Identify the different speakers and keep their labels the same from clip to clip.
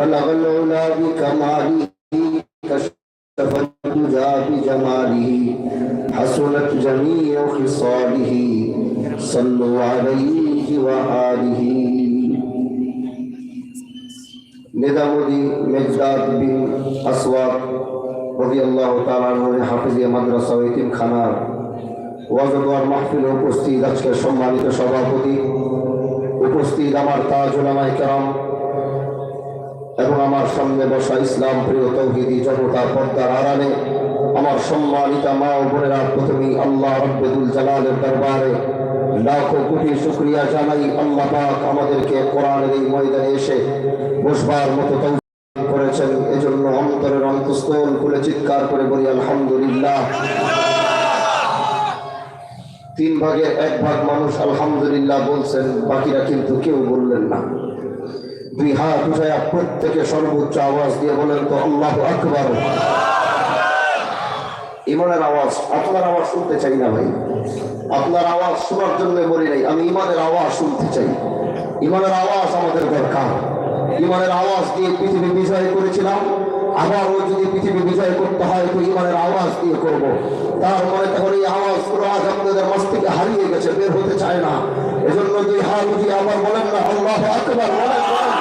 Speaker 1: بلغ العلا بكماله كشف الدجى بجماله حسنت جميع خصاله صلوا عليه وآله নিজামুদ্দিন মেজদাদ বিন আসওয়াদ রাদিয়াল্লাহু তাআলা আনহু হাফিজিয়া মাদ্রাসা ও ইতিমখানার ওয়াজদার মাহফিলে উপস্থিত আজকের সম্মানিত সভাপতি উপস্থিত আমার তাজ উলামায়ে কেরাম এবং আমার সামনে বসা ইসলাম প্রিয় তৌহিদি জনতা পর্দার আড়ালে, আমার সম্মানিতা মা ও বোনেরা প্রথমেই আল্লাহ রব্বুল জালালের দরবারে লাখো কোটি শুকরিয়া জানাই, আল্লাহ পাক আমাদেরকে কোরআনের এই ময়দানে এসে বসবার মতো করেছেন। এজন্য অন্তরের অন্তঃস্থল খুলে চিৎকার করে বলি, আলহামদুলিল্লাহ। তিন ভাগের এক ভাগ মানুষ আলহামদুলিল্লাহ বলছেন, বাকিরা কিন্তু কেউ বললেন না। দুই হাত উঠায় প্রত্যেকে সর্বোচ্চ আওয়াজ দিয়ে বলেন তো আল্লাহ আকবর। ইমানের আওয়াজ, আপনার আওয়াজ শুনতে চাই না ভাই। আপনার আওয়াজ শোনার জন্য বলি নাই, আমি ইমানের আওয়াজ শুনতে চাই। ইমানের আওয়াজ আমাদের দরকার। ইমানের আওয়াজ দিয়ে পৃথিবী বিজয় করেছিলাম, আবারও যদি পৃথিবী বিজয় করতে হয় তো ইমানের আওয়াজ দিয়ে করব। তার মানে তখন এই আওয়াজ পুরো আজ আপনাদের মাছ থেকে হারিয়ে গেছে, বের হতে চায় না। এজন্য দুই হাত উঠিয়ে আবার বলেন না, আল্লাহ আকবার বলেন।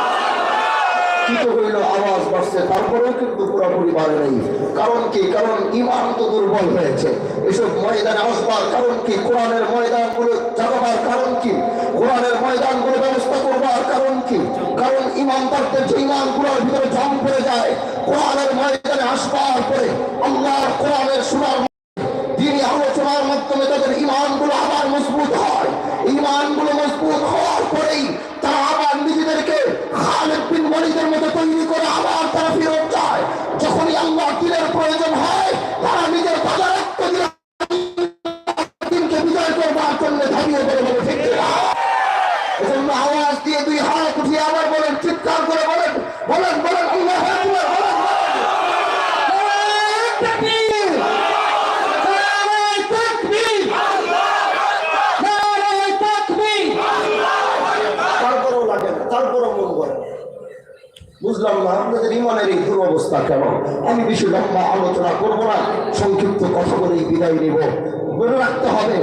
Speaker 1: চিত হইল, আওয়াজ বাড়ছে। তারপরেও কিন্তু পুরোপুরি বাড়ে নাই। কারণ কি? কারণ ইমান তো দুর্বল হয়েছে। এসব ময়দানে আসবার কারণ কি? কোরআনের ময়দানগুলো জাগাবার কারণ কি? কোরআনের ময়দানগুলো ব্যবস্থা করবার কারণ কি? কারণ ইমানদারদের যে ইমানগুলোর ভিতরে জম পড়ে যায়, কোরআনের ময়দানে আসবার পরে আল্লাহর কোরআনের শোনার তিনি আলোচনার মাধ্যমে তাদের ইমানগুলো আবার মজবুত হয়। ইমানগুলো মজবুত হওয়ার পরেই তারা ওয়ালিদের মতো তৈরি করে আবার দুরবস্থা কেন আমি বেশি লম্বা আলোচনা করব না, সংক্ষিপ্ত কথা বলেই বিদায় নেব। মনে রাখতে হবে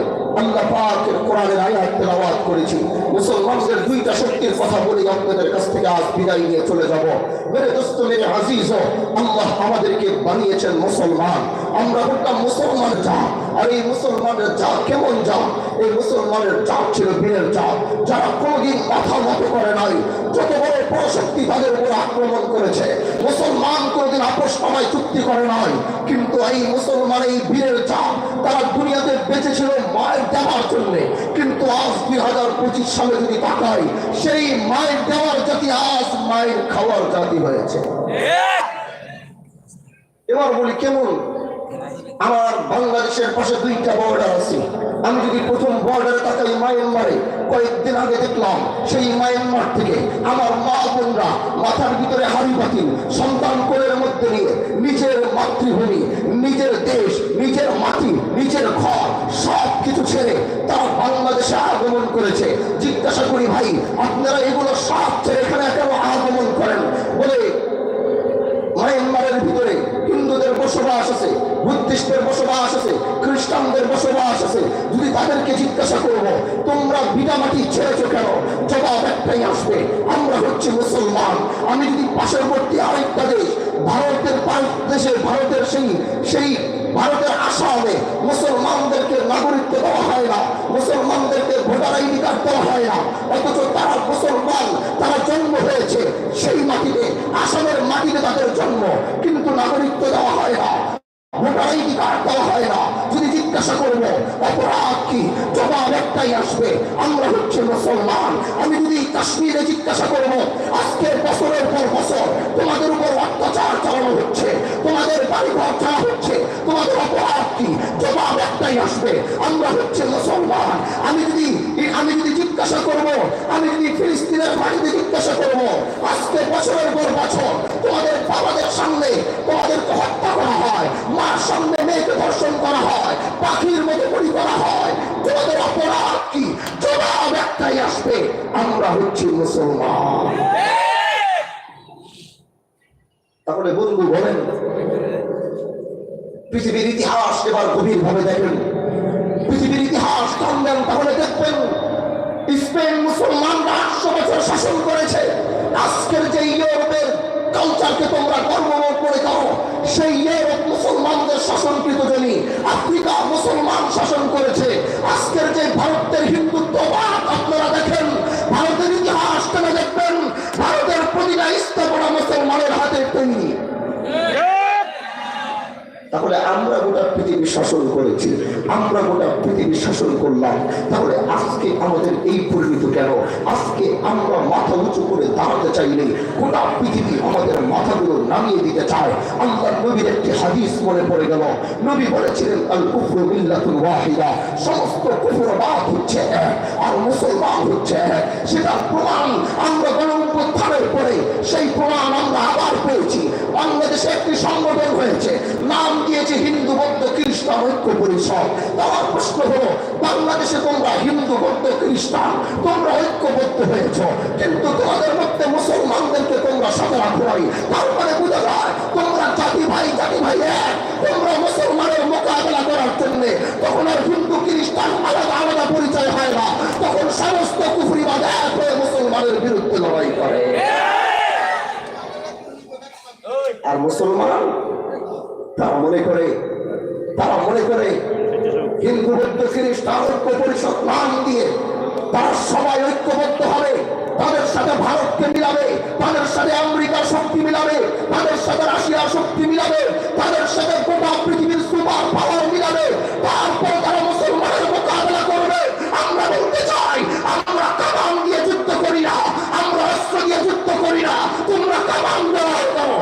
Speaker 1: পাকের কোরআনের আয়াত করেছি। মুসলমানদের দুইটা শক্তির কথা বলে, আপনাদের কাছ থেকে আজ বিদায় নিয়ে চলে যাব। মেরে দোস্ত, মেরে আজিজ আল্লাহ আমাদেরকে বানিয়েছেন মুসলমান। আমরা বলতাম মুসলমান জাত। আর এই মুসলমানের জাত কেমন জাত? এই মুসলমানের জাত ছিল বীরের জাত। যারা কোনোদিন মাথা মতো করে নাই যত বড় পরশক্তি তাদের উপর আক্রমণ করেছে। মুসলমান কোনোদিন আপোষ কমায় চুক্তি করে নাই। কিন্তু এই মুসলমান এই বীরের জাত তারা দুনিয়াতে বেঁচে ছিল মায়ের দেওয়ার জন্য। কিন্তু আজ দুই হাজার পঁচিশ সালে যদি তাকাই সেই মায়ের দেওয়ার জাতি আজ মায়ের খাওয়ার জাতি হয়েছে। এবার বলি কেমন? আমার বাংলাদেশের পাশে দুইটা বর্ডার আছে। আমি যদি প্রথম বর্ডারে তাকাই মায়ানমারে কয়েকদিন আগে দেখলাম, সেই মায়ানমার থেকে আমার মা বোনরা মাথার ভিতরে হাড়ি বাতিল সন্তান কোলের মধ্যে নিয়ে নিজের মাতৃভূমি, নিজের দেশ, নিজের মাটি, নিজের ঘর সব কিছু ছেড়ে তারা বাংলাদেশে আগমন করেছে। জিজ্ঞাসা করি, ভাই, আপনারা এগুলো সব ছেড়ে এখানে কেন আগমন করেন? বলে মায়ানমারের ভিতরে বসবাস আছে, বুদ্ধিস্টের বসবাস আছে, খ্রিস্টানদের বসবাস আছে, যদি তাদেরকে জিজ্ঞাসা করব, তোমরা বিটামাটি ছেড়েছ কেন? জবাব একটাই আসবে, আমরা হচ্ছি মুসলমান। আমি যদি পার্শ্ববর্তী আরেকটা দেশ, ভারতের পাঁচ দেশে ভারতের সেই সেই ভারতের হবে, মুসলমানদেরকে নাগরিক দেওয়া হয় না, মুসলমানদেরকে ভোটার আইডি কার্ড দেওয়া হয় না, অথচ তারা মুসলমান, তারা জন্ম হয়েছে, সেই মাটিতে, আসামের মাটিতে তাদের জন্ম, কিন্তু নাগরিকত্ব দেওয়া হয় না। দেওয়া হয় না যদি জিজ্ঞাসা করব, অপরাধ কি? একটাই আসবে, আমরা হচ্ছে মুসলমান। আমি যদি কাশ্মীরে জিজ্ঞাসা করব, আজকের বছরের পর বছর তোমাদের উপর অত্যাচার চালানো হচ্ছে, তোমাদের বাড়িঘর হচ্ছে, তোমাদের অপরাধ কি? জবাব একটাই আসবে, আমরা হচ্ছে মুসলমান। আমি যদি আমি যদি জিজ্ঞাসা করব আমি যদি ফিলিস্তিনের বাড়িতে জিজ্ঞাসা করব? আজকে বছরের পর বছর তোমাদের বাবাদের সামনে তোমাদেরকে হত্যা করা হয়, মার সামনে মেয়েকে ধর্ষণ করা হয়, পাখির মতো গুলি করা হয়। তোমাদের অপরাধ কি? জবাব একটাই আসবে, আমরা হচ্ছি মুসলমান। তাহলে বন্ধু বলেন, পৃথিবীর ইতিহাস এবার গভীর ভাবে দেখেন। পৃথিবীর ইতিহাস টানবেন তাহলে দেখবেন স্পেন মুসলমানরা আটশো বছর শাসন করেছে। আজকের যে ইউরোপের কালচারকে তোমরা গর্ববোধ করে করো সেই ইউরোপ মুসলমানদের শাসনকৃত জমি আফ্রিকা মুসলমান শাসন করেছে। আজকের যে ভারতের হিন্দুত্ববাদ, আপনারা দেখেন, ভারতের ইতিহাস কেন দেখবেন, ভারতের প্রতিটা স্থাপনা মুসলমানের হাতে তৈরি তাহলে আমরা গোটা পৃথিবী শাসন করেছি, আমরা গোটা পৃথিবী শাসন করলাম। তাহলে আজকে আমাদের এই পরিণত কেন? আজকে আমরা মাথা উঁচু করে দাঁড়াতে চাইলে গোটা পৃথিবী আমাদের মাথাগুলো নামিয়ে দিতে চায়। আল্লাহ নবীর একটি হাদিস মনে পড়ে গেল। নবী বলেছিলেন, আল কুফরু মিল্লাতুল ওয়াহিদা। সমস্ত কুফরবাদ হচ্ছে এক, আর মুসলমান হচ্ছে এক। সেটা প্রমাণ আমরা গণঅভ্যুত্থানের পরে সেই প্রমাণ আমরা আবার পেয়েছি। বাংলাদেশে একটি সংগঠন হয়েছে। নাম দিয়েছে হিন্দু, বৌদ্ধ, খ্রিস্টান, ঐক্য, পরিষদ। আমার প্রশ্ন হলো, বাংলাদেশে তোমরা হিন্দু, বৌদ্ধ, খ্রিস্টান, তোমরা ঐক্যবদ্ধ হয়েছ, কিন্তু তোমাদের মধ্যে মুসলমানদেরকে তোমরা সাথে রাখো তারপরে বোঝা যায়, তোমরা জাতি ভাই জাতি ভাই এক। তোমরা মুসলমানের মোকাবেলা করার জন্য তখন আর হিন্দু, খ্রিস্টান আলাদা আলাদা পরিচয় হয় না। তখন সমস্ত কুফরিবাদ মুসলমানের বিরুদ্ধে লড়াই করে আর মুসলমান তারা মনে করে, তারা মনে করে হিন্দু বৌদ্ধ খ্রিস্টান ঐক্য পরিষদ নাম দিয়ে তারা সবাই ঐক্যবদ্ধ হবে, তাদের সাথে ভারতকে মিলাবে, তাদের সাথে আমেরিকার শক্তি মিলাবে, তাদের সাথে রাশিয়ার শক্তি মিলাবে, তাদের সাথে গোটা পৃথিবীর সুপার পাওয়ার মিলাবে, তারপর তারা মুসলমানের মোকাবেলা করবে। আমরা বলতে চাই, আমরা কামান দিয়ে যুদ্ধ করি না, আমরা অস্ত্র দিয়ে যুদ্ধ করি না, তোমরা কামান ব্যবহার করো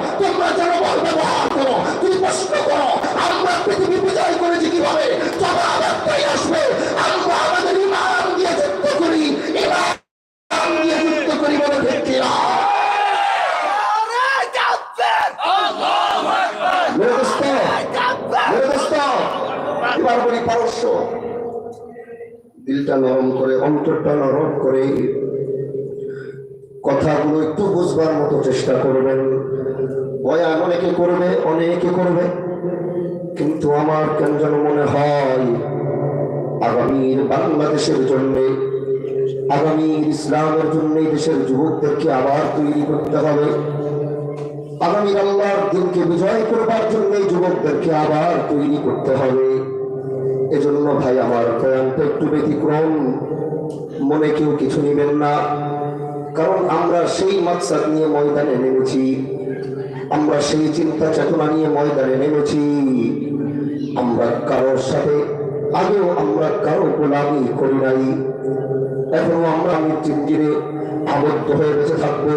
Speaker 1: প্রশ্ন করো আমরা পৃথিবী বিজয় করেছি কীভাবে জবাব একটাই আসবে আমরা আমাদের ইমান দিয়ে যুদ্ধ করি ইমান দিয়ে যুদ্ধ করি বলে পারস্য দিলটা নরম করে অন্তরটা নরম করে কথাগুলো একটু বুঝবার মতো চেষ্টা করবেন। বয়ান অনেকে করবে অনেকে করবে। কিন্তু আমার কেন যেন মনে হয়, আগামীর বাংলাদেশের জন্য, আগামীর ইসলামের জন্য দেশের যুবকদেরকে আবার তৈরি করতে হবে। আগামীর আল্লাহর দিনকে বিজয় করবার জন্য যুবকদেরকে আবার তৈরি করতে হবে। এজন্য ভাই, আমার প্রয়াণটা একটু ব্যতিক্রম। মনে কেউ কিছু নেবেন না। কারণ আমরা সেই মাকসাদ নিয়ে ময়দানে নেমেছি। আমরা সেই চিন্তা চেতনা নিয়ে ময়দানে নেমেছি। আমরা কারোর সাথে আগেও আমরা কারও গোলামি করি নাই। এখনও আমরা মৃত্যুর দিনে আবদ্ধ হয়ে বেঁচে থাকবে।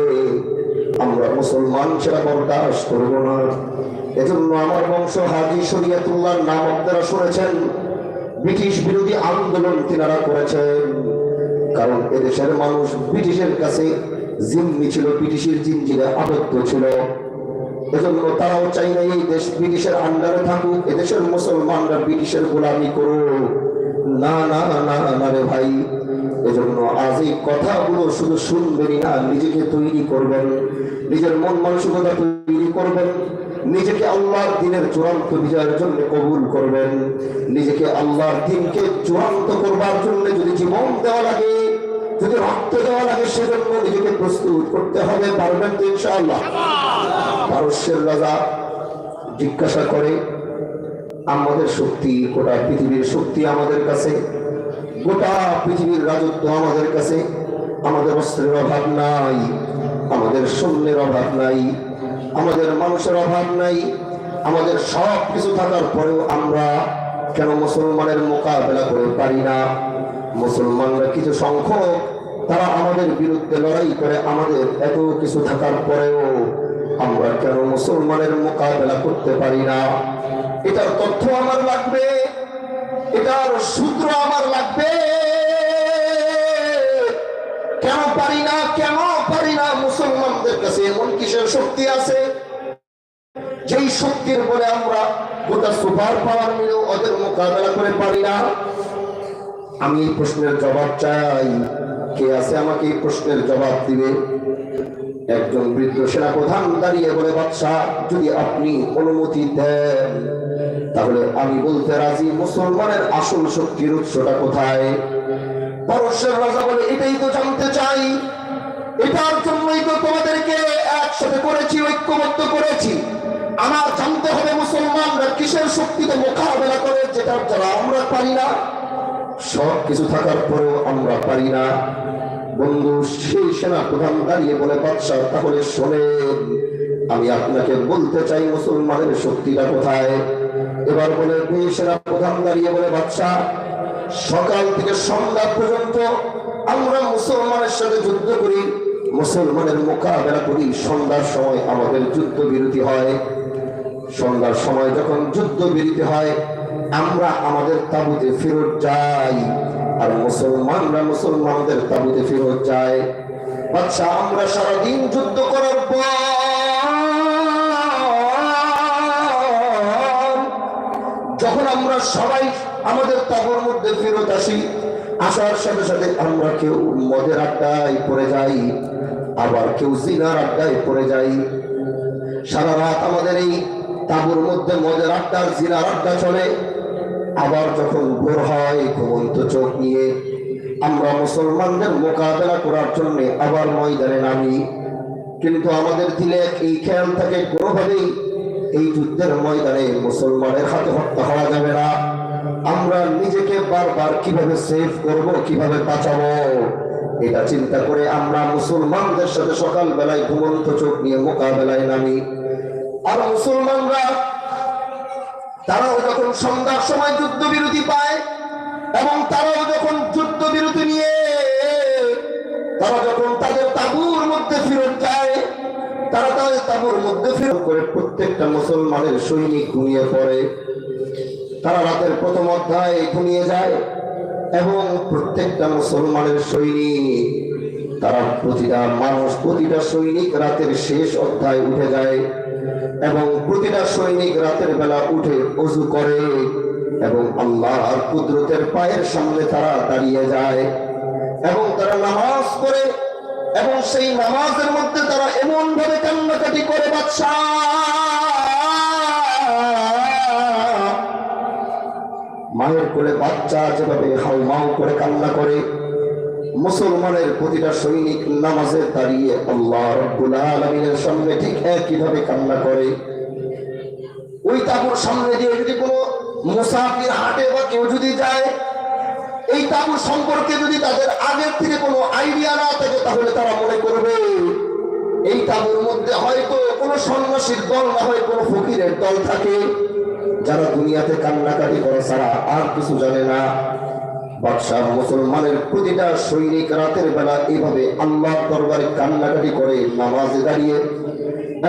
Speaker 1: আমরা মুসলমান সেটা বরদাস্ত করব না। এজন্য আমার বংশ হাজি শরিয়াতুল্লাহর নাম আপনারা শুনেছেন। ব্রিটিশ বিরোধী আন্দোলন তিনারা করেছেন। কারণ এদেশের মানুষ ব্রিটিশের কাছে জিম্মি ছিল, ব্রিটিশের জিঞ্জিরে আবদ্ধ ছিল। এজন্য তারাও চাই না এই দেশ ব্রিটিশের আন্ডারে থাকুক, এদেশের মুসলমানরা ব্রিটিশের গোলামি করুক। না না না না রে ভাই, এজন্য আজ এই কথাগুলো শুধু শুনবেনই না, নিজেকে তৈরি করবেন, নিজের মন মানসিকতা তৈরি করবেন, নিজেকে আল্লাহর দিনের চূড়ান্ত বিজয়ের জন্য কবুল করবেন, নিজেকে আল্লাহর দিনকে চূড়ান্ত করবার জন্য যদি জীবন দেওয়া লাগে, যদি রক্ত দেওয়া লাগে, সেজন্য নিজেকে প্রস্তুত করতে হবে, পারবেন তো ইনশাআল্লাহ। পারস্যের রাজা জিজ্ঞাসা করে, আমাদের শক্তি গোটা পৃথিবীর শক্তি আমাদের কাছে, গোটা পৃথিবীর রাজত্ব আমাদের কাছে, আমাদের অস্ত্রের অভাব নাই, আমাদের সৈন্যের অভাব নাই, আমাদের মানুষের অভাব নাই, আমাদের সব কিছু থাকার পরেও আমরা কেন মুসলমানের মোকাবেলা করে পারি না? মুসলমানরা কিছু সংখ্যক, তারা আমাদের বিরুদ্ধে লড়াই করে আমাদের এত কিছু থাকার পরেও আমরা কেন মুসলমানের মোকাবেলা করতে পারি না? এটার তথ্য আমার লাগবে। এটার সূত্র আমার লাগবে। কেন পারি না, কেন পারি না? মুসলমানদের কাছে এমন কিসের শক্তি আছে? যেই শক্তির বলে আমরা গোটা সুপার পাওয়ার মিলেও ওদের মোকাবেলা করে পারি না? আমি এই প্রশ্নের জবাব চাই। কে আছে আমাকে এই প্রশ্নের জবাব দিবে? একজন বৃদ্ধ সেনা প্রধান দাঁড়িয়ে বলে বাদশাহ যদি আপনি অনুমতি দেন, তাহলে আমি বলতে রাজি। মুসলমানের আসল শক্তির উৎসটা কোথায়? রাজা বলে, এটাই তো জানতে চাই। এটার জন্যই তো তোমাদেরকে একসাথে করেছি, ঐক্যবদ্ধ করেছি। আমার জানতে হবে মুসলমানরা কিসের শক্তিতে মোকাবেলা করে, যেটার যারা আমরা পারি না। সব কিছু থাকার পরেও আমরা পারি না। বন্ধু সেই সেনা প্রধান দাঁড়িয়ে বলে বাদশাহ তাহলে শোনেন, আমি আপনাকে বলতে চাই মুসলমানের শক্তিটা কোথায়? এবার বলে, এই সেনা প্রধান দাঁড়িয়ে বলে বাদশাহ সকাল থেকে সন্ধ্যা পর্যন্ত আমরা মুসলমানের সাথে যুদ্ধ করি, মুসলমানের মোকাবেলা করি, সন্ধ্যার সময় আমাদের যুদ্ধ বিরতি হয়। সন্ধ্যার সময় যখন যুদ্ধ বিরতি হয়, আমরা আমাদের তাবুতে ফেরত যাই। আর মুসলমানরা মুসলমানদের তাবুতে ফেরত যায়। আচ্ছা আমরা সারাদিন যুদ্ধ করার পর যখন আমরা সবাই আমাদের তাবুর মধ্যে ফেরত আসি, আসার সাথে সাথে আমরা কেউ মদের আড্ডায় পড়ে যাই, আবার কেউ জিনার আড্ডায় পড়ে যাই। সারা রাত আমাদের এই তাবুর মধ্যে মদের আড্ডা জিনার আড্ডা চলে। আবার যখন ভোর হয়, ঘুমন্ত চোখ নিয়ে আমরা মুসলমানদের মোকাবেলা করার জন্য আবার ময়দানে নামি। কিন্তু আমাদের দিলে এই খেয়াল থাকে কোনোভাবেই এই যুদ্ধের ময়দানে মুসলমানের হাতে হত্যা হওয়া যাবে না। আমরা নিজেকে বারবার কীভাবে সেভ করব, কীভাবে বাঁচাবো, এটা চিন্তা করে আমরা মুসলমানদের সাথে সকালবেলায় ঘুমন্ত চোখ নিয়ে মোকাবেলায় নামি। আর মুসলমানরা তারাও যখন সন্ধ্যার সময় যুদ্ধ বিরতি পায়, এবং তারাও যখন যুদ্ধ বিরতি নিয়ে, তারা যখন তাদের তাবুর মধ্যে ফেরত যায়, তারা তাদের তাবুর মধ্যে ফেরত করে প্রত্যেকটা মুসলমানের সৈনিক ঘুমিয়ে পড়ে। তারা রাতের প্রথম অধ্যায়ে ঘুমিয়ে যায়, এবং প্রত্যেকটা মুসলমানের সৈনিক, তারা প্রতিটা মানুষ, প্রতিটা সৈনিক রাতের শেষ অধ্যায় উঠে যায়। এবং প্রতিটা সৈনিক রাতের বেলা উঠে অজু করে এবং আল্লাহর কুদরতের পায়ের সামনে তারা দাঁড়িয়ে যায় এবং তারা নামাজ করে এবং সেই নামাজের মধ্যে তারা এমন ভাবে কান্নাকাটি করে বাচ্চা মায়ের কোলে বাচ্চা যেভাবে হাউমাউ করে কান্না করে মুসলমানের প্রতিটা সৈনিক নামাজে দাঁড়িয়ে আল্লাহ রব্বুল আলমিনের সামনে ঠিক একইভাবে কান্না করে। ওই তাবুর সামনে দিয়ে যদি কোনো মুসাফির হাটে বা কেউ যদি যায়, এই তাবুর সম্পর্কে যদি তাদের আগের থেকে কোনো আইডিয়া না থাকে, তাহলে তারা মনে করবে, এই তাবুর মধ্যে হয়তো কোনো সন্ন্যাসীর দল না হয়, কোনো ফকিরের দল থাকে, যারা দুনিয়াতে কান্নাকাটি করে ছাড়া আর কিছু জানে না। বাদশাহ মুসলমানের প্রতিটা সৈনিক রাতের বেলা এইভাবে আল্লাহর দরবারে কান্নাকাটি করে নামাজে দাঁড়িয়ে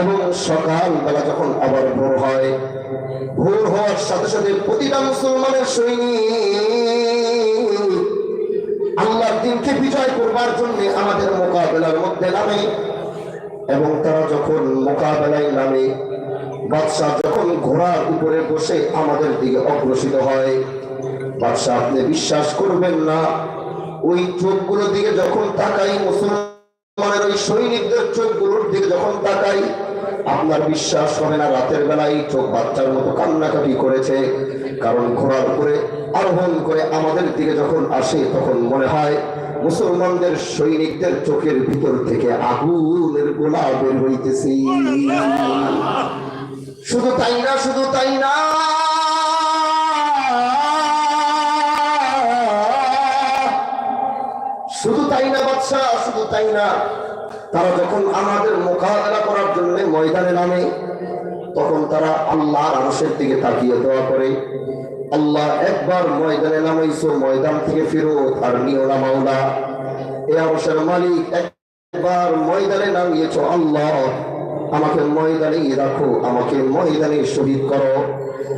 Speaker 1: এবং সকাল বেলা যখন আবার ভোর হয়, ভোর হওয়ার সাথে সাথে প্রতিটা মুসলমানের সৈনিক আল্লাহর দিনকে বিজয় করবার জন্য আমাদের মোকাবেলার মধ্যে নামে এবং তারা যখন মোকাবেলায় নামে, বাদশাহ যখন ঘোড়ার উপরে বসে আমাদের দিকে অগ্রসিত হয় বাদশাহ, আপনি বিশ্বাস করবেন না। ওই চোখগুলো দিকে যখন তাকাই, মুসলমানের ওই সৈনিকদের চোখগুলোর দিকে যখন তাকাই, আপনার বিশ্বাস হবে না, রাতের বেলায় চোখ বাচ্চার মতো কান্নাকাটি করেছে। কারণ ঘোড়ার উপরে আরোহণ করে আমাদের দিকে যখন আসে, তখন মনে হয় মুসলমানদের সৈনিকদের চোখের ভিতর থেকে আগুনের গোলা বের হইতেছে। শুধু তাই না, শুধু তাই না। শুধু তাই না, বাদশাহ? শুধু তাই না। তারা যখন আমাদের মোকাবেলা করার জন্য ময়দানে নামে, তখন তারা আল্লাহর আরশের দিকে তাকিয়ে দোয়া করে। আল্লাহ, একবার ময়দানে নামাইছো, ময়দান থেকে ফেরত আর নিও না মাওলা। এ আরশের মালিক, একবার ময়দানে নামিয়েছো, আল্লাহ, আমাকে ময়দানে রাখো, আমাকে ময়দানে শহীদ করো।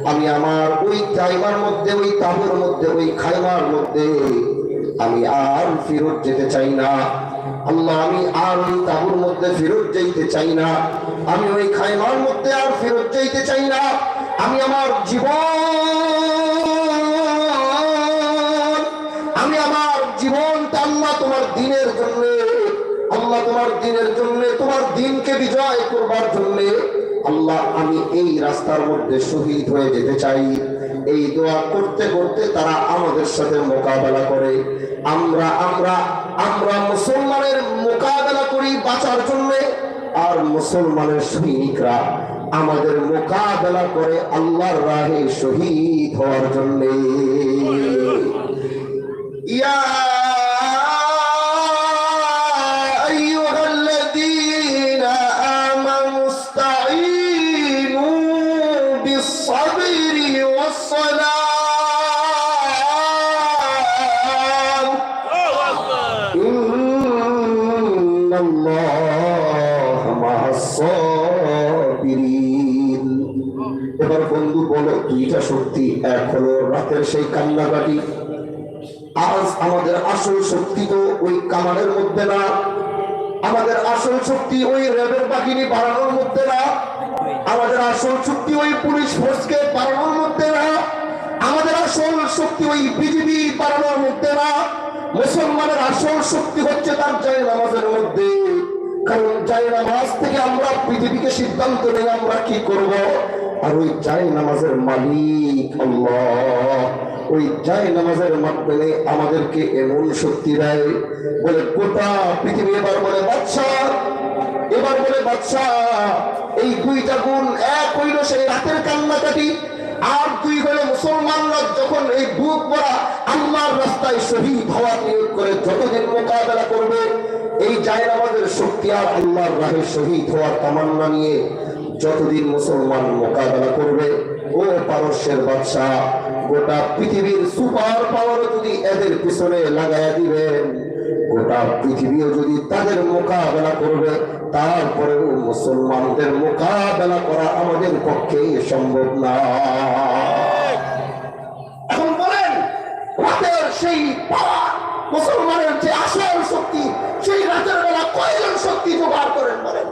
Speaker 1: আমি আমার ওই জায়গার মধ্যে, ওই তাবুর মধ্যে, ওই খাইমার মধ্যে আমি আর ফেরত যেতে চাই না। আল্লাহ, আমি আর ওই তাবুর মধ্যে ফেরত যেতে চাই না। আমি ওই খাইমার মধ্যে আর ফেরত যেতে চাই না। আমি আমার জীবন, আমি আমার জীবনটা আল্লাহ তোমার দিনের জন্য, আল্লাহ তোমার দিনের জন্য, তোমার দিনকে বিজয় করবার জন্য, আল্লাহ, আমি এই রাস্তার মধ্যে শহীদ হয়ে যেতে চাই। এই দোয়া করতে করতে তারা আমাদের সাথে মোকাবেলা করে। আমরা আমরা আমরা মুসলমানের মোকাবেলা করি বাঁচার জন্য, আর মুসলমানের সৈনিকরা আমাদের মোকাবেলা করে আল্লাহর রাহে শহীদ হওয়ার জন্য। يا কান্নাকাটি আজ আমাদের আসল শক্তি তো ওই কামানের মধ্যে না। আমাদের আসল শক্তি ওই র্যাবের বাহিনী বাড়ানোর মধ্যে না। আমাদের আসল শক্তি ওই পুলিশ ফোর্সকে বাড়ানোর মধ্যে না। আমাদের আসল শক্তি ওই বিজিবি বাড়ানোর মধ্যে না। মুসলমানের আসল শক্তি হচ্ছে তার জয় নামাজের মধ্যে। কারণ জয় নামাজ থেকে আমরা পৃথিবীকে সিদ্ধান্ত নেই আমরা কি করব? আর ওই জয় নামাজের মালিক আল্লাহ। ওই জয় নামাজের মাধ্যমে আমাদেরকে এমন শক্তি দেয়, বলে গোটা পৃথিবী এবার বলে বাচ্চা এবার বলে বাচ্চা এই দুইটা গুণ এক হইল সেই রাতের কান্নাকাটি, আর দুই হলে মুসলমানরা যখন এই বুক ভরা আল্লাহর রাস্তায় শহীদ হওয়ার নিয়োগ করে যতদিন মোকাবেলা করবে, এই জায়নামাজের শক্তি আর আল্লাহর রাহে শহীদ হওয়ার তামান্না নিয়ে যতদিন মুসলমান মোকাবেলা করবে, ও পারস্যের বাদশা গোটা পৃথিবীর সুপার পাওয়ার যদি এদের পিছনে লাগাইয়া দিবেন, গোটা পৃথিবীও যদি তাদের মোকাবেলা করবে, তারপরেও মুসলমানদের মোকাবেলা করা আমাদের পক্ষে সম্ভব না। এখন বলেন, রাতের সেই মুসলমানের যে আসল শক্তি, সেই রাতের বেলা কয়জন শক্তি জোগাড় করেন বলেন?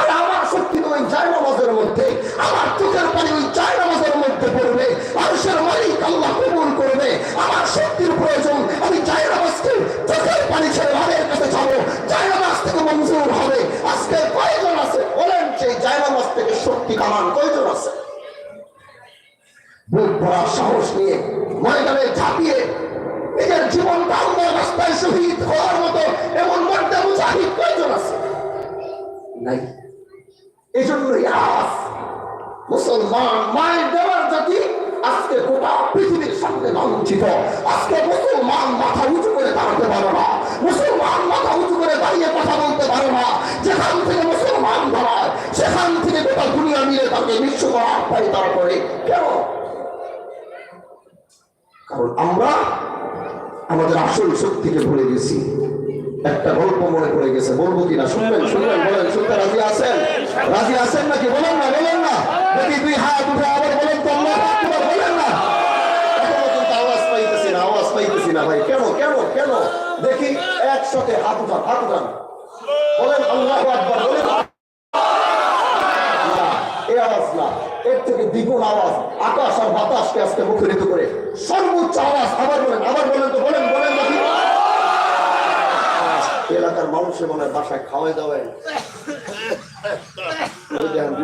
Speaker 1: আর আমার শক্তি তো ওই চার মধ্যে আমার চোখের পানি ওই চার আল্লাহ কবুল করবে। আমার শক্তির প্রয়োজন। আমি চার নামাজকে চোখের পানি ছেড়ে ভাবের কাছে যাব। চার নামাজ থেকে মঞ্জুর হবে। আজকে কয়জন আছে বলেন সেই চার নামাজ থেকে শক্তি কামান? কয়জন আছে? বুক ভরা সাহস নিয়ে ময়দানে ঝাঁপিয়ে নিজের জীবনটা আল্লাহর রাস্তায় শহীদ হওয়ার মতো এমন মধ্যে মুজাহিদ কয়জন আছে? নাই। এই জন্যই আজ মুসলমান মায়ের দেওয়ার জাতি আজকে গোটা পৃথিবীর সামনে লাঞ্ছিত আজকে মুসলমান মাথা উঁচু করে দাঁড়াতে পারে না। মুসলমান মাথা উঁচু করে দাঁড়িয়ে কথা বলতে পারে না। যেখান থেকে মুসলমান দাঁড়ায় সেখান থেকে গোটা দুনিয়া মিলে তাকে বিশ্ব করার পাই তারপরে কেন? কারণ আমরা আমাদের আসল শক্তিকে ভুলে গেছি। একটা গল্প মনে পড়ে গেছে বলব কিনা শুনবেন শুনবেন বলেন শুনতে রাজি আছেন? রাজি আছেন নাকি? বলেন না বলেন না। দেখি দুই হাত উঠে আবার বলেন তো আল্লাহু আকবার, বলেন না। এখনও কিন্তু আওয়াজ পাইতেছি না আওয়াজ পাইতেছি না ভাই। কেন কেন কেন? দেখি একসাথে হাত উঠান হাত উঠান। বলেন আল্লাহ আকবার বলেন। এই আওয়াজ না এর থেকে দ্বিগুণ আওয়াজ। আকাশ আর বাতাসকে আজকে মুখরিত করে সর্বোচ্চ আওয়াজ। আবার বলেন আবার বলেন তো বলেন বলেন নাকি? এলাকার মানুষের মনে বাসায় খাওয়াই দাওয়াই দেখেন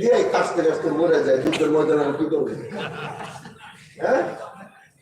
Speaker 1: দিয়ে মরে যায় যুদ্ধের ময়দানে কি করবে? হ্যাঁ?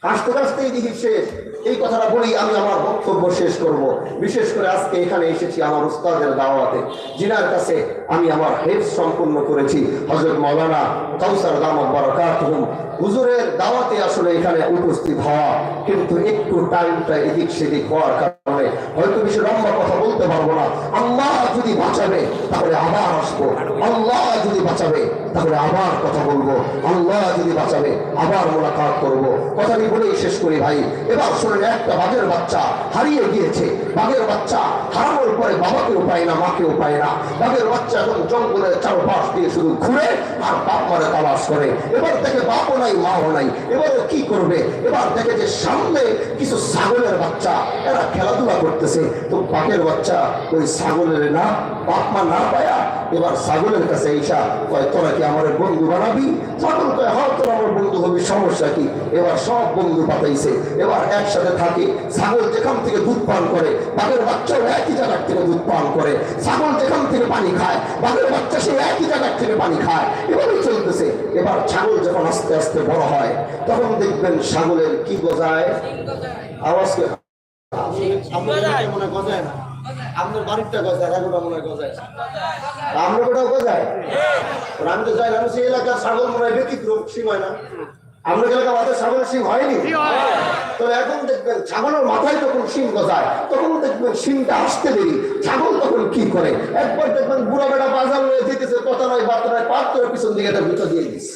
Speaker 1: হাসতে হাসতেই দেখি শেষ এই কথাটা বলি আমি আমার বক্তব্য শেষ করব। বিশেষ করে আজকে এখানে এসেছি আমার উস্তাদের দাওয়াতে। জিনার কাছে আমি আমার হেফ সম্পূর্ণ করেছি। হজরত মৌলানা কাউসার দামত বারাকাতুহুম। হুজুরের দাওয়াতে আসলে এখানে উপস্থিত হওয়া, কিন্তু একটু টাইমটা এদিক সেদিক হওয়ার কারণে হয়তো বেশি লম্বা কথা বলতে পারব না। আল্লাহ যদি বাঁচাবে, তাহলে আবার আসব। আল্লাহ যদি বাঁচাবে, তাহলে আবার কথা বলব। আল্লাহ যদি বাঁচাবে, আবার মোলাকাত করব। কথাটি বলেই শেষ করি ভাই। এবার শুনেন, একটা বাঘের বাচ্চা হারিয়ে গিয়েছে। বাঘের বাচ্চা হারানোর পরে বাবাকেও পায় না, মাকেও পায় না। বাঘের বাচ্চা এখন জঙ্গলের চারপাশ দিয়ে শুধু ঘুরে আর বাপ মারে তালাশ করে। এবার দেখে বাপও নাই মাও নাই। এবারে কি করবে? এবার দেখে যে সামনে কিছু ছাগলের বাচ্চা, এরা খেলাধুলা করতেছে। তো বাঘের বাচ্চা ওই ছাগলের না, বাপ মা না পায়া এবার ছাগলের কাছে ঈশা কয় তোরা কি আমার বন্ধু বানাবি? ছাগল কয় হ্যাঁ তোরা আমার বন্ধু হবি সমস্যা কি? এবার সব বন্ধু পাতাইছে এবার একসাথে থাকে ছাগল যেখান থেকে দুধ পান করে বাঘের বাচ্চাও একই জায়গার থেকে দুধ পান করে। ছাগল যেখান থেকে পানি খায় বাঘের বাচ্চা সে একই জায়গার থেকে পানি খায়। এভাবেই চলতেছে। এবার ছাগল যখন আস্তে আস্তে বড় হয় তখন দেখবেন ছাগলের কি গজায়? আওয়াজ কে?
Speaker 2: আপনার মনে গজায় না? আপনার বাড়িটা গজায় রাগুটা মনে হয় গজায়
Speaker 1: আমরা কোথাও গজায় আমি তো যাই আমি সেই এলাকার ছাগল মনে হয় ব্যতিক্রম সিং না। আমরা এলাকা আমাদের ছাগলের সিং হয়নি? তো এখন দেখবেন ছাগলের মাথায় যখন সিং গজায় তখন দেখবেন সিংটা আসতে দেরি। ছাগল তখন কি করে? একবার দেখবেন বুড়া বেটা বাজার হয়ে দিতেছে কথা নয় বার্তা নয় পাত করে পিছন দিকে একটা ভিতর দিয়ে দিচ্ছে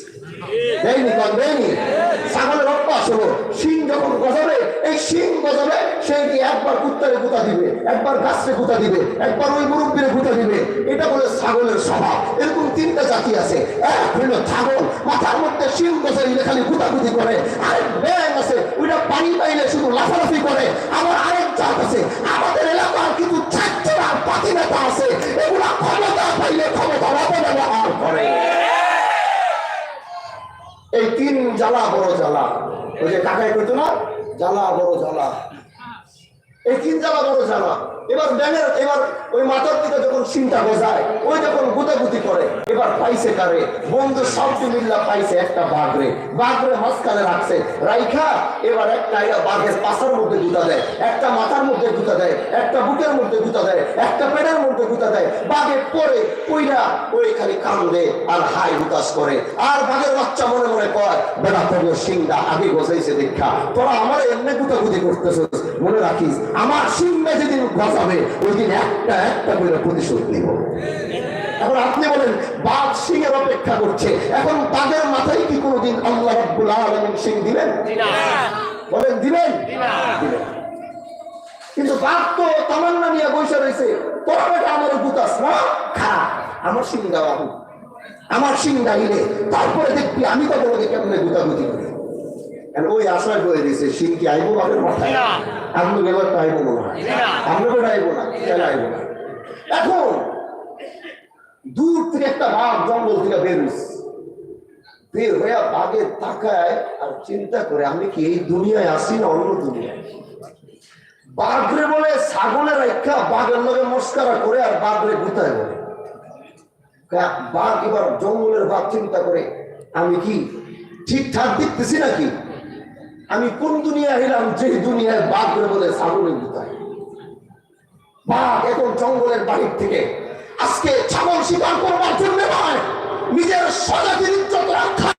Speaker 1: দেয়নি দেয়নি? ছাগলের অভ্যাস হলো শিং যখন গজাবে সে একবার কুত্তারে গুতা দিবে, একবার গাছরে গুতা দিবে, একবার ওই মুরব্বীরে গুতা দিবে, এটা বলে ছাগলের স্বভাব। এরকম তিনটা জাতি আছে। এক হইল ছাগল, মাথার মধ্যে শিং গজাইলে খালি গুতাগুতি করে। আরেক ব্যাং আছে, ওইটা পানি পাইলে শুধু লাফালাফি করে। আবার আরেক জাত আছে, আমাদের এলাকার কিছু ছাত্ররা পাতি নেতা আছে। এগুলা ক্ষমতা পাইলে ক্ষমতা অপব্যবহার করে। এই তিন জ্বালা বড় জ্বালা। ওই যে কাকাই কইতো না, জ্বালা বড় জ্বালা। এই বড় এবার ব্যাঙের, এবার ওই মাথার দিকে যখন সিনটা গজায় ওই যখন গুতাগুতি করে, এবার পাইছে কারে? বন্ধু সবটি মিল্লা পাইছে একটা বাঘরে বাঘরে মাঝখানে রাখছে। রাইখা, এবার একটা এরা বাঘের পাশার মধ্যে গুতা দেয়, একটা মাথার মধ্যে গুতা দেয়, একটা বুকের মধ্যে গুতা দেয়, একটা পেটের মধ্যে গুতা দেয়। বাঘে পরে কইরা ওই খালি কান্দে আর হাই হুতাশ করে। আর বাঘের বাচ্চা মনে মনে কয়, বেটা তোর সিংটা আগে গজাইছে দেখা। তোরা আমার এমনি গুতাগুতি করতেছিস। মনে রাখিস আমার সিংটা যেদিন গজাবে ওই দিন একটা একটা করে প্রতিশোধ নিব। এখন আপনি বলেন বাঘ সিং এর অপেক্ষা করছে। এখন তাদের মাথায় কি কোনোদিন আল্লাহ রাব্বুল আলামিন সিং দিবেন? বলেন দিবেন? কিন্তু বাঘ তো তামান্না নিয়ে বসে রয়েছে। তোরা বেটা আমার গুতাস না খারাপ। আমার সিং দেওয়া আমার সিং দাঁড়িয়ে তারপরে দেখবি আমি কত লোকে কেমনে গুতাগুতি করি। ওই আশায় বয়ে দিয়েছে সিং কি আইবো বাঘের মাথায় আমি গেলে একটা আইবো মনে হয়। আমরা বেটা আইবো না কেন আইবো না? এখন দূর থেকে একটা বাঘ জঙ্গল থেকে বের হইছে। বের হয়ে বাঘের তাকায় আর চিন্তা করে আমি কি এই দুনিয়ায় আসি না অন্য দুনিয়ায়? বাঘরে বলে ছাগলের একটা বাঘের লগে মস্কারা করে আর বাঘরে গুতায় বলে। বাঘ এবার জঙ্গলের বাঘ চিন্তা করে আমি কি ঠিকঠাক দেখতেছি নাকি? আমি কোন দুনিয়া এলাম যে দুনিয়ায় বাঘরে বলে ছাগলের গুতায় বাঘ এখন জঙ্গলের বাহির থেকে আজকে ছাগল শিকার করবার জন্য নয়, নিজের স্বজাতির ইজ্জত রক্ষা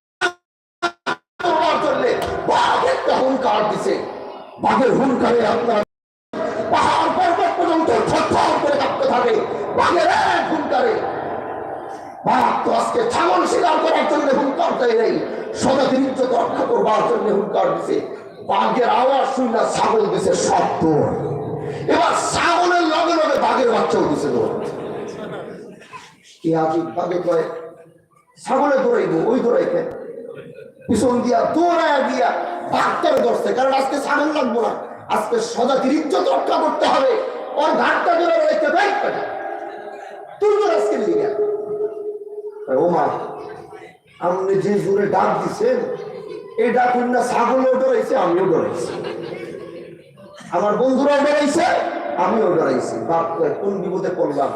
Speaker 1: করবার জন্য বাঘ একটা হুঙ্কার দিছে। বাঘের হুঙ্কারে আপনার পাহাড় পর্বত পর্যন্ত থরথর করে কাঁপতে থাকে। বাঘের বাঘ তো আজকে ছাগল শিকার করার জন্য হুঙ্কার দেয় নেই। ইজ্জত রক্ষা করবার জন্য হুঙ্কার দিছে। বাঘের আওয়াজ শুনলে ছাগল দিছে শব্দ এবার ছাগলের লগে লগে বাঘের বাচ্চাও দিছে কি আজি বাঘে কয়, ছাগলে দৌড়াইবো, ওই দৌড়াইতে পিছন দিয়া দৌড়ায় দিয়া বাঘটারে ধরছে, কারণ আজকে ছাগল লাগবো না। আজকে সজাতির ইজ্জত রক্ষা করতে হবে। ওর ঘাটটা ধরে রয়েছে ব্যাগ তুলবে আজকে লিগে আপনি যে জোরে ডাক দিচ্ছেন এই ডাক না ছাগলেও ডরাইছে, আমিও ডরাইছি। আমার বন্ধুরাও ডরাইছে, আমিও ডরাইছি। বাপ কোন বিপদে পড়লাম?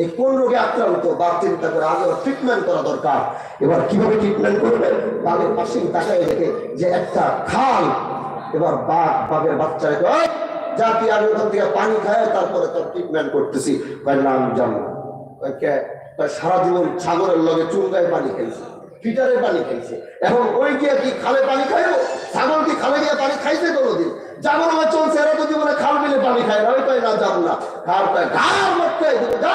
Speaker 1: এই কোন রোগে আক্রান্ত? বাপ চিন্তা করে আগে ট্রিটমেন্ট করা দরকার। এবার কীভাবে ট্রিটমেন্ট করবে? বাঘের পাশে তাকায় দেখে যে একটা খাল। এবার বাঘ বাঘের বাচ্চারে কয় যা তুই আমি ওখান থেকে পানি খায়, তারপরে তোর ট্রিটমেন্ট করতেছি। কয়, না, আমি জানো? সারা জীবন ছাগলের লগে চুঙ্গায় পানি খাইছে ফিটারে পানি খাইছে এখন ওই গিয়া কি খালে পানি খাইবো? ছাগল কি খালে গিয়া পানি খাইছে কোনোদিন? যাব আমার চলছে, এরা তো জীবনে খাল মিলে পানি খায় না ওই পাই না যাব না। খাল পায়, ঘাড় মারতে না।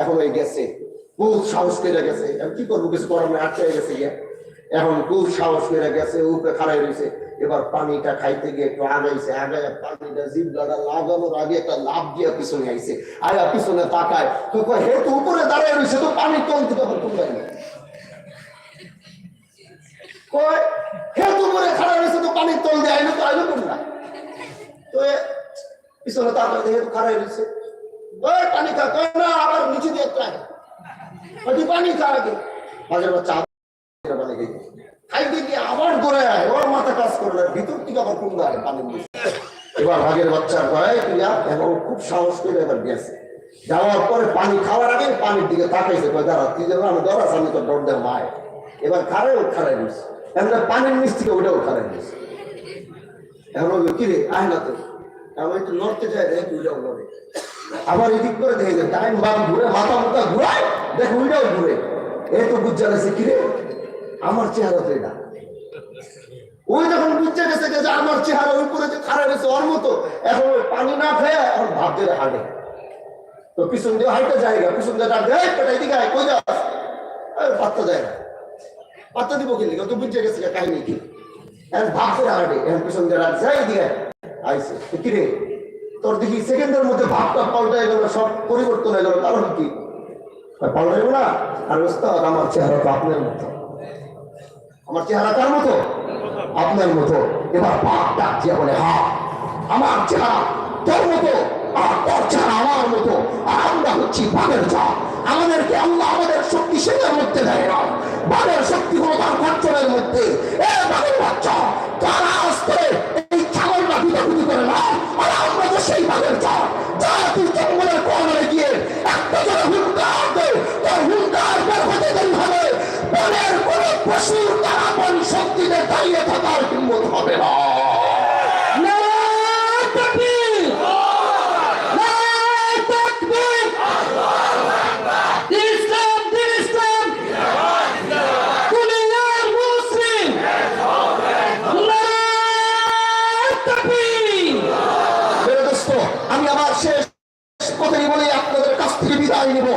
Speaker 1: এখন ওই গেছে, বহুত সাহস কেটে গেছে। কি করব? কিছু গরমে আটকে গেছে গিয়া। এখন খুব সাহস করে গেছে, উপরে খাড়াই রয়েছে এবার পানিটা খাইতে গিয়ে একটু আগাইছে আগায় পানিটা জিভলাটা লাগানোর আগে একটা লাভ দিয়া পিছনে আইছে। আয়া পিছনে তাকায়, তো হে, তো উপরে দাঁড়ায় রয়েছে তো পানি কম থেকে হে, তো উপরে খাড়া রয়েছে তো পানির তল দিয়ে আইলো, তো আইলো তো পিছনে তাকায় তো খাড়াই রয়েছে ওই, পানি খা, কয় না, আবার নিচে দিয়ে একটু পানি খা আগে। চা পানি খাই খাইতে গিয়ে আবার ধরে আয়, ওর মাথা কাজ করে না ভিতর থেকে আবার কোন দাঁড়ে পানির নিচে এবার ভাগের বাচ্চার ভয় তুইয়া এখন খুব সাহস করে এবার গেছে যাওয়ার পরে পানি খাওয়ার আগে পানির দিকে তাকাইছে, কয়, দাঁড়া, তুই যেন আমি ধরাস আমি তো ডর দেয় মায়। এবার খারাই ও খারাই দিস এখন পানির নিচ থেকে ওটাও খারাই দিস এখন কি রে, আয় না তো। আমি একটু নড়তে যাই রে তুইটাও নড়ে। আবার এদিক করে দেখে টাইম বাম ঘুরে, মাথা মুখা ঘুরায়, দেখ উইটাও ঘুরে। এই তো বুঝা কি রে আমার চেহারা তো এটা। ওই যখন বুঝতে গেছে যে আমার চেহারা উপরে যে খারাপ গেছে, ওর মতো, এখন ওই পানি না খেয়ে এখন ভাব ধরে হাঁটে। তো পিছন দিয়ে হাইটা জায়গা পিছন দিয়ে ডাক দেয় পেটাই দিকে আয়, কই যাস? পাত্তা যায় না। পাত্তা দিব কি তো বুঝতে গেছে কাহিনী কি। এখন ভাব ধরে হাঁটে। এখন পিছন দিয়ে ডাক যাই দিয়ে আইসে তো কি রে তোর দেখি সেকেন্ডের মধ্যে ভাবটা পাল্টে গেল, সব পরিবর্তন হয়ে গেল, কারণ কি? পাল্টে না, আর ওস্তাদ, আমার চেহারা তো আপনার মতো। আমার চেহারা কার মতো? আপনার মতো। এবার বাপ ডাক দিয়ে বলে হা আমার চেহারা তোর মতো আর তোর চেহারা আমার মতো। আর আমরা হচ্ছি বাঘের জাত আমাদেরকে আল্লাহ আমাদের শক্তি সেটার মধ্যে দেয় না। বাঘের শক্তি হলো তার গর্জনের মধ্যে। এ বাঘের বাচ্চা, তারা আসতে এই ছাগলটা বিদাকুতি করে না, আর আমরা তো সেই বাঘের জাত যা তুই জঙ্গলের কোণে গিয়ে একটা জনে হুঙ্কার তোর হুঙ্কার বের হতে দেরি হবে। বনের কোন পশুর দাঁড়িয়ে থাকার হিম্মত হবে না। আমি আবার শেষ কথাই বলে আপনাদের কাছ থেকে বিদায় নিব।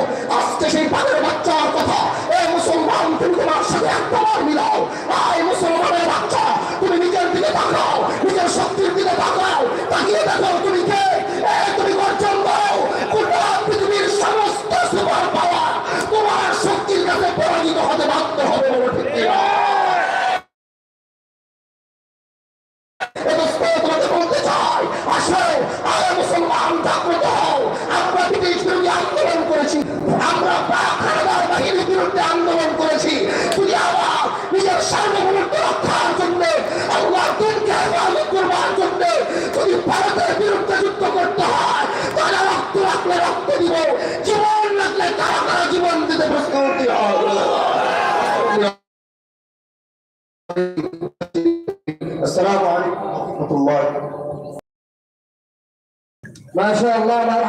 Speaker 1: মাসা আল্লাহ